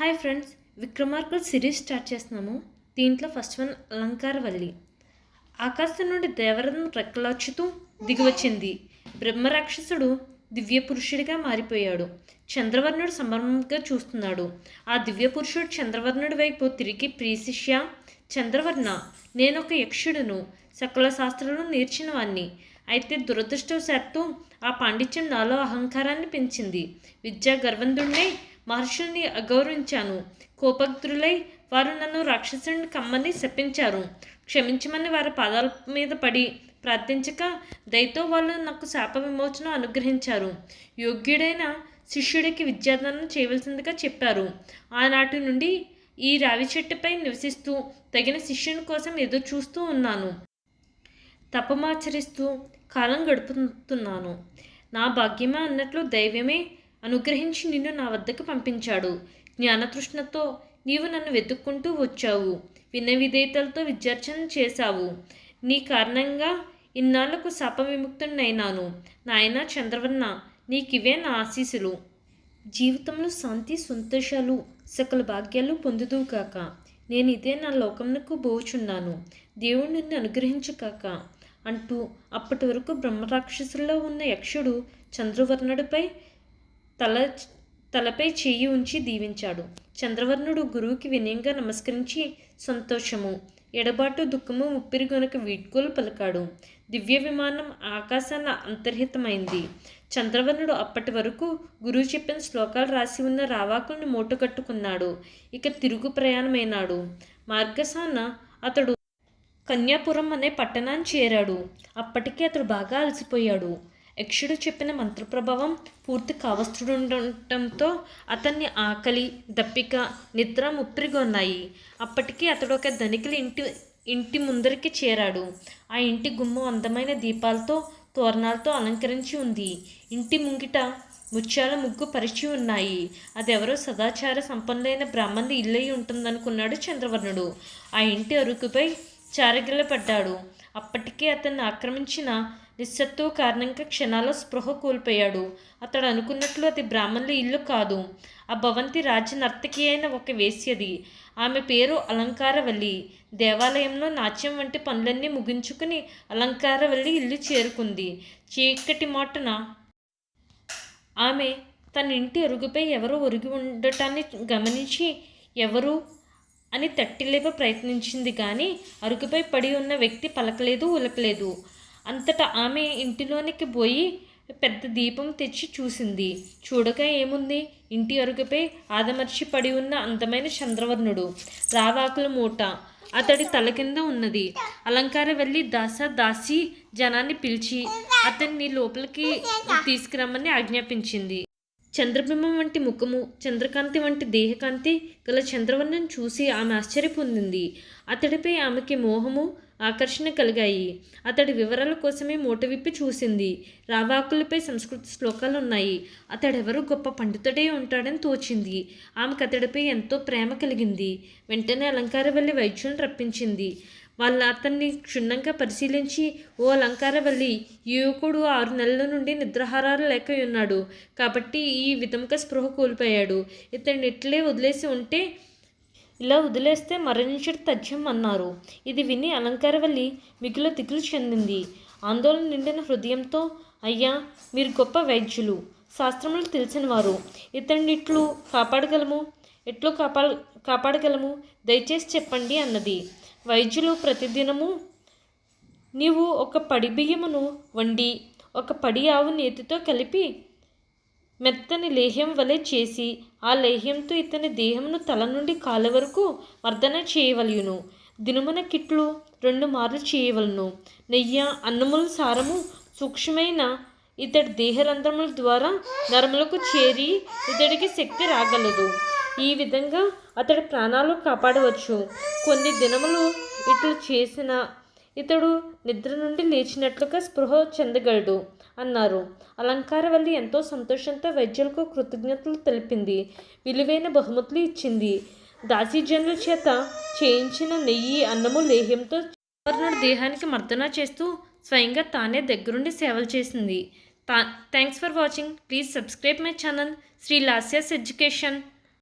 Hi friends విక్రమార్కులు series start చేస్తున్నాము దీంట్లో ఫస్ట్ వన్ అలంకార వల్లి ఆకాశం నుండి దేవరథం రెక్కలొచ్చుతూ దిగివచ్చింది బ్రహ్మరాక్షసుడు దివ్య పురుషుడిగా మారిపోయాడు చంద్రవర్ణుడు సంభ్రమంగా చూస్తున్నాడు ఆ దివ్య పురుషుడు చంద్రవర్ణుడి వైపు తిరిగి ప్రీశిష్య చంద్రవర్ణ నేనొక యక్షుడును సకల నేర్చిన నేర్చినవాణ్ణి అయితే దురదృష్టవశాత్తు ఆ పాండిత్యం నాలో అహంకారాన్ని పెంచింది విద్యా గర్వంధుణ్ణే మహర్షుల్ని అగౌరవించాను కోపగ్రులై వారు నన్ను రాక్షసుని కమ్మని శపించారు క్షమించమని వారి పాదాల మీద పడి ప్రార్థించక దయతో వాళ్ళు నాకు శాప విమోచన అనుగ్రహించారు యోగ్యుడైన శిష్యుడికి విద్యాదానం చేయవలసిందిగా చెప్పారు ఆనాటి నుండి ఈ రావి చెట్టుపై నివసిస్తూ తగిన శిష్యుని కోసం ఎదురు చూస్తూ ఉన్నాను తపమాచరిస్తూ కాలం గడుపుతున్నాను నా భాగ్యమే అన్నట్లు దైవమే అనుగ్రహించి నిన్ను నా వద్దకు పంపించాడు జ్ఞానతృష్ణతో నీవు నన్ను వెతుక్కుంటూ వచ్చావు విధేయతలతో విద్యార్చన చేశావు నీ కారణంగా ఇన్నాళ్లకు శాప విముక్తుడినైనాను నాయన చంద్రవర్ణ నీకివే నా ఆశీసులు జీవితంలో శాంతి సంతోషాలు సకల భాగ్యాలు కాక నేను ఇదే నా లోకంకు బోచున్నాను దేవుణ్ణి నిన్ను అనుగ్రహించకాక అంటూ అప్పటి వరకు బ్రహ్మరాక్షసుల్లో ఉన్న యక్షుడు చంద్రవర్ణుడిపై తల తలపై చేయి ఉంచి దీవించాడు చంద్రవర్ణుడు గురువుకి వినయంగా నమస్కరించి సంతోషము ఎడబాటు దుఃఖము ముప్పిరి గొనక వీడ్కోలు పలకాడు దివ్య విమానం ఆకాశాన అంతర్హితమైంది చంద్రవర్ణుడు అప్పటి వరకు గురువు చెప్పిన శ్లోకాలు రాసి ఉన్న రావాకుని మూటకట్టుకున్నాడు ఇక తిరుగు ప్రయాణమైనాడు మార్గసాన అతడు కన్యాపురం అనే పట్టణాన్ని చేరాడు అప్పటికే అతడు బాగా అలసిపోయాడు యక్షుడు చెప్పిన మంత్రప్రభావం పూర్తి కావస్తుడుండటంతో అతన్ని ఆకలి దప్పిక నిద్ర ఉన్నాయి అప్పటికీ అతడు ఒక ధనికుల ఇంటి ఇంటి ముందరికి చేరాడు ఆ ఇంటి గుమ్మం అందమైన దీపాలతో తోరణాలతో అలంకరించి ఉంది ఇంటి ముంగిట ముత్యాల ముగ్గు పరిచి ఉన్నాయి అదెవరో సదాచార సంపన్నులైన బ్రాహ్మణులు ఇల్లై ఉంటుందనుకున్నాడు చంద్రవర్ణుడు ఆ ఇంటి అరుకుపై చారగిల్ల పడ్డాడు అప్పటికే అతన్ని ఆక్రమించిన నిస్సత్తువ కారణంగా క్షణాల స్పృహ కోల్పోయాడు అతడు అనుకున్నట్లు అది బ్రాహ్మణుల ఇల్లు కాదు ఆ భవంతి రాజ్య నర్తకి అయిన ఒక వేశ్యది ఆమె పేరు అలంకారవల్లి దేవాలయంలో నాట్యం వంటి పనులన్నీ ముగించుకుని అలంకారవల్లి ఇల్లు చేరుకుంది చీకటి మాటన ఆమె తన ఇంటి అరుగుపై ఎవరు ఒరిగి ఉండటాన్ని గమనించి ఎవరు అని తట్టిలేప ప్రయత్నించింది కానీ అరుగుపై పడి ఉన్న వ్యక్తి పలకలేదు ఉలకలేదు అంతటా ఆమె ఇంటిలోనికి పోయి పెద్ద దీపం తెచ్చి చూసింది చూడక ఏముంది ఇంటి అరుగుపై ఆదమర్చి పడి ఉన్న అందమైన చంద్రవర్ణుడు రావాకుల మూట అతడి తల కింద ఉన్నది అలంకార వెళ్ళి దాస దాసి జనాన్ని పిలిచి అతన్ని లోపలికి తీసుకురమ్మని ఆజ్ఞాపించింది చంద్రబింబం వంటి ముఖము చంద్రకాంతి వంటి దేహకాంతి గల చంద్రవర్ణం చూసి ఆమె ఆశ్చర్యపొందింది అతడిపై ఆమెకి మోహము ఆకర్షణ కలిగాయి అతడి వివరాల కోసమే మూటవిప్పి చూసింది రావాకులపై సంస్కృత శ్లోకాలు ఉన్నాయి అతడెవరు గొప్ప పండితుడే ఉంటాడని తోచింది ఆమెకు అతడిపై ఎంతో ప్రేమ కలిగింది వెంటనే అలంకారవల్లి వైద్యులను రప్పించింది వాళ్ళ అతన్ని క్షుణ్ణంగా పరిశీలించి ఓ అలంకారవల్లి యువకుడు ఆరు నెలల నుండి నిద్రాహారాలు లేక ఉన్నాడు కాబట్టి ఈ విధముక స్పృహ కోల్పోయాడు ఇతన్ని ఇట్లే వదిలేసి ఉంటే ఇలా వదిలేస్తే మరణించడం తథ్యం అన్నారు ఇది విని అలంకారవల్లి మిగులు తిగులు చెందింది ఆందోళన నిండిన హృదయంతో అయ్యా మీరు గొప్ప వైద్యులు శాస్త్రములు తెలిసినవారు ఇతన్ని ఇట్లు కాపాడగలము ఎట్లు కాపా కాపాడగలము దయచేసి చెప్పండి అన్నది వైద్యులు ప్రతిదినము నీవు ఒక పడి బియ్యమును వండి ఒక పడి ఆవు నేతితో కలిపి మెత్తని లేహ్యం వలె చేసి ఆ లేహ్యంతో ఇతని దేహమును తల నుండి కాళ్ళ వరకు మర్దన చేయవలయును దినుమన కిట్లు రెండు మార్లు చేయవలను నెయ్యి అన్నముల సారము సూక్ష్మమైన ఇతడి దేహరంధ్రముల ద్వారా నరములకు చేరి ఇతడికి శక్తి రాగలదు ఈ విధంగా అతడి ప్రాణాలు కాపాడవచ్చు కొన్ని దినములు ఇట్లు చేసిన ఇతడు నిద్ర నుండి లేచినట్లుగా స్పృహ చెందగలడు అన్నారు అలంకార వల్ల ఎంతో సంతోషంతో వైద్యులకు కృతజ్ఞతలు తెలిపింది విలువైన బహుమతులు ఇచ్చింది దాసీజనుల చేత చేయించిన నెయ్యి అన్నము లేహ్యంతో దేహానికి మర్దన చేస్తూ స్వయంగా తానే దగ్గరుండి సేవలు చేసింది Thanks for watching. Please subscribe my channel Sri Lasya's Education.